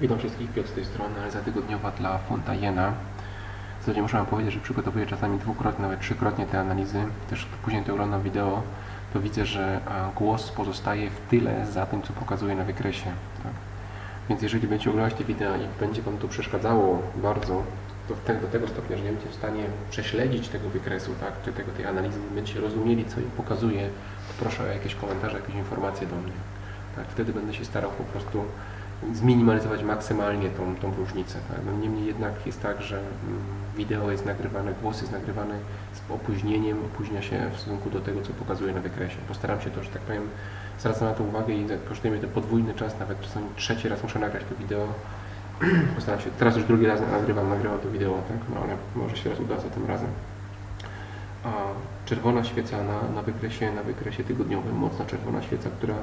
Witam wszystkich, Piotr z tej strony, analiza tygodniowa dla Fontajena. W zasadzie muszę Wam powiedzieć, że przygotowuję czasami dwukrotnie, nawet trzykrotnie te analizy. Też później to oglądam wideo, to widzę, że a, głos pozostaje w tyle za tym, co pokazuję na wykresie. Tak? Więc jeżeli będziecie oglądać te wideo i będzie Wam to przeszkadzało bardzo, to w te, do tego stopnia, że nie będziecie w stanie prześledzić tego wykresu, tak, czy tego, tej analizy, nie będziecie rozumieli, co im pokazuję, to proszę o jakieś komentarze, jakieś informacje do mnie. Tak, wtedy będę się starał po prostu zminimalizować maksymalnie tą, tą różnicę. Tak? No, niemniej jednak jest tak, że mm, wideo jest nagrywane, głos jest nagrywany z opóźnieniem, opóźnia się w stosunku do tego, co pokazuję na wykresie. Postaram się to, że tak powiem, zwracam na to uwagę i kosztuje mnie to podwójny czas, nawet czasami trzeci raz muszę nagrać to wideo. Postaram się, teraz już drugi raz nagrywam, nagrywam to wideo, tak? no ale może się raz uda za tym razem. A czerwona świeca na, na, wykresie, na wykresie tygodniowym, mocna czerwona świeca, która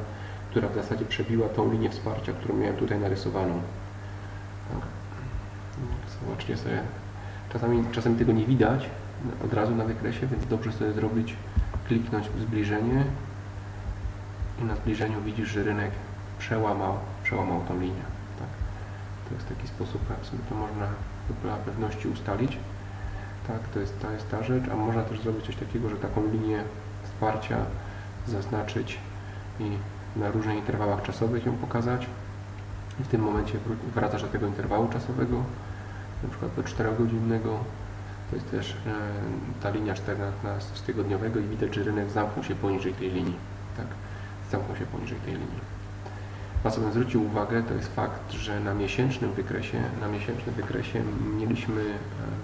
która w zasadzie przebiła tą linię wsparcia, którą miałem tutaj narysowaną. Tak. Zobaczcie sobie. Czasami, czasami tego nie widać od razu na wykresie, więc dobrze sobie zrobić, kliknąć zbliżenie i na zbliżeniu widzisz, że rynek przełamał, przełamał tą linię. Tak. To jest taki sposób, jak sobie to można dla pewności ustalić. Tak, to jest, to jest ta rzecz, a można też zrobić coś takiego, że taką linię wsparcia zaznaczyć i na różnych interwałach czasowych ją pokazać i w tym momencie wracasz do tego interwału czasowego, na przykład do 4-godzinnego. To jest też e, ta linia 14-tygodniowego i widać, że rynek zamknął się poniżej tej linii. Tak, zamknął się poniżej tej linii. Na co bym zwrócił uwagę, to jest fakt, że na miesięcznym wykresie, na miesięcznym wykresie mieliśmy e,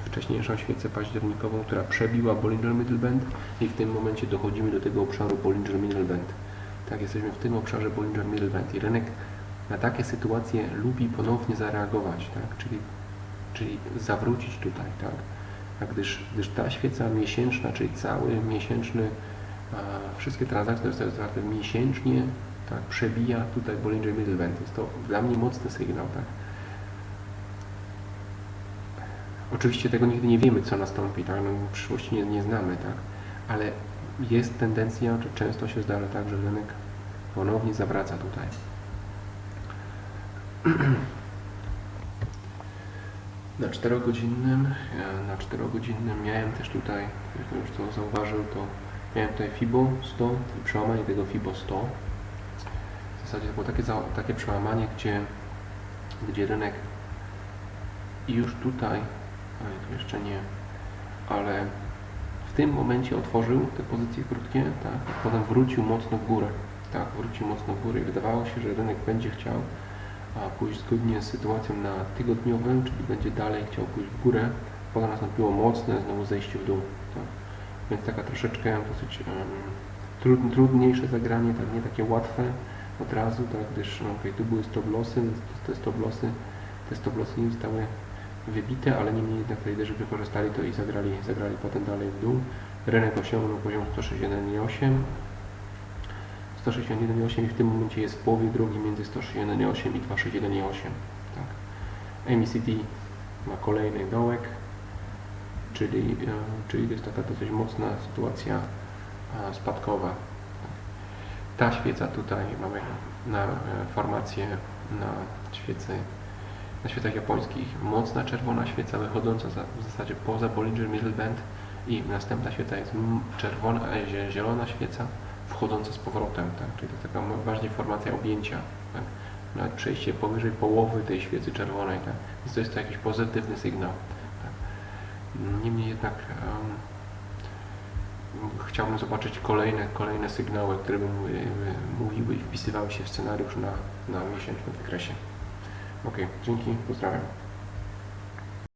wcześniejszą świecę październikową, która przebiła Bollinger Middle Band i w tym momencie dochodzimy do tego obszaru Bollinger Middle Band. Tak, jesteśmy w tym obszarze Bollinger Middle Band i rynek na takie sytuacje lubi ponownie zareagować, tak? czyli, czyli zawrócić tutaj, tak? A gdyż, gdyż ta świeca miesięczna, czyli cały miesięczny, a, wszystkie transakcje zostały zawarte miesięcznie, tak, przebija tutaj Bollinger Middle Band. Jest to dla mnie mocny sygnał, tak? Oczywiście tego nigdy nie wiemy, co nastąpi, tak? No, w przyszłości nie, nie znamy, tak? Ale jest tendencja, czy często się zdarza tak, że rynek ponownie zawraca tutaj. Na 4-godzinnym, na 4-godzinnym miałem też tutaj, ktoś już to zauważył, to miałem tutaj FIBO 100 i przełamanie tego FIBO 100. W zasadzie to było takie, takie przełamanie, gdzie, gdzie rynek już tutaj, ale jeszcze nie, ale tym momencie otworzył te pozycje krótkie, tak, potem wrócił mocno w górę. Tak, wrócił mocno w górę i wydawało się, że rynek będzie chciał pójść zgodnie z sytuacją na tygodniowym, czyli będzie dalej chciał pójść w górę. Potem nastąpiło mocne znowu zejście w dół. Tak. Więc taka troszeczkę dosyć um, trudniejsze zagranie, tak, nie takie łatwe od razu, tak, gdyż no, okay, tu były stop lossy, te stop lossy, te stop lossy nie zostały wybite, ale niemniej jednak traderzy wykorzystali to i zagrali, zagrali potem dalej w dół. Rynek osiągnął poziom 161,8 161,8 i w tym momencie jest w połowie drogi między 161,8 i 261,8 tak. MACD ma kolejny dołek czyli, e, czyli to jest taka dosyć mocna sytuacja spadkowa ta świeca tutaj mamy na e, formację na świecy na świecach japońskich mocna czerwona świeca wychodząca za, w zasadzie poza Bollinger Middle Band i następna świeca jest czerwona, e, zielona świeca wchodząca z powrotem, tak? czyli to jest taka bardziej formacja objęcia, tak? nawet przejście powyżej połowy tej świecy czerwonej, tak? więc to jest to jakiś pozytywny sygnał. Tak? Niemniej jednak um, chciałbym zobaczyć kolejne, kolejne sygnały, które by mówiły i wpisywały się w scenariusz na, na miesięcznym wykresie. Okay. okay, dzięki, pozdrawiam.